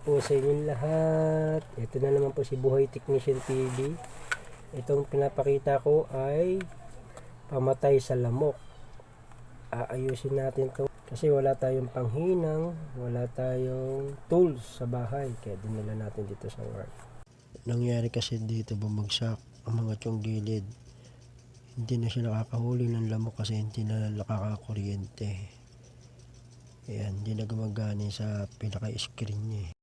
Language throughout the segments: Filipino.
po sa inyong lahat. Ito na naman po si Buhay Technician TV. Itong pinapakita ko ay pamatay sa lamok. Aayusin natin to kasi wala tayong panghinang, wala tayong tools sa bahay. Kaya dinala natin dito sa work. Nangyari kasi dito bumagsak ang mga tiyong gilid. Hindi na siya nakakahuli ng lamok kasi hindi na nakakakuryente. Ayan, hindi na gumagana sa pinaka-screen niya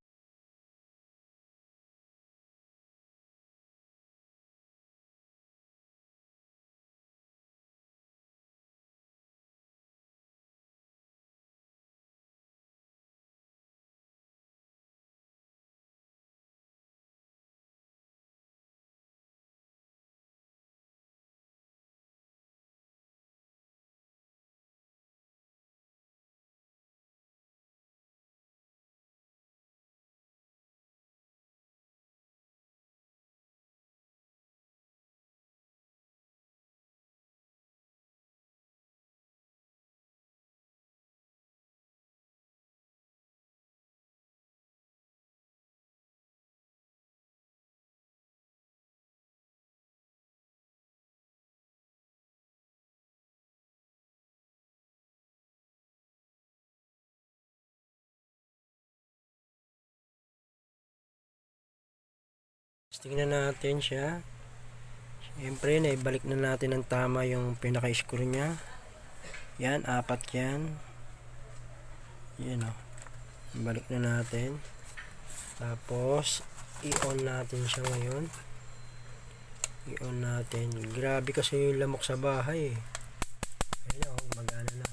eh. Tingnan natin siya. Siyempre, naibalik na natin ng tama yung pinaka-screw niya. Yan, apat yan. Yan o. Balik na natin. Tapos, i-on natin siya ngayon. I-on natin. Grabe kasi yung lamok sa bahay eh. Ayun o, gumagana na.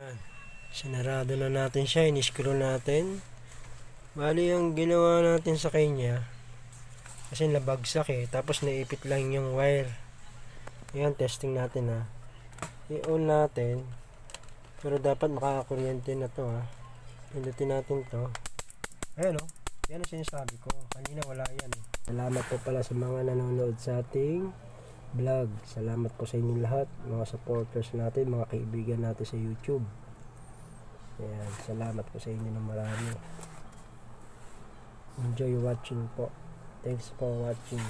Yan. Sinarado na natin siya. In-screw natin. Bali yung ginawa natin sa kanya kasi nabagsak eh. Tapos naipit lang yung wire. Yan testing natin ha i-on natin. Pero dapat makakakuryente na to ha pindutin natin to. Ayan o yan ang sinasabi ko. Kanina wala yan eh. Salamat po pala sa mga nanonood sa ating vlog. Salamat po sa inyo lahat mga supporters natin mga kaibigan natin sa youtube. Ayan, salamat po sa inyo ng marami enjoy watching po. Thanks for watching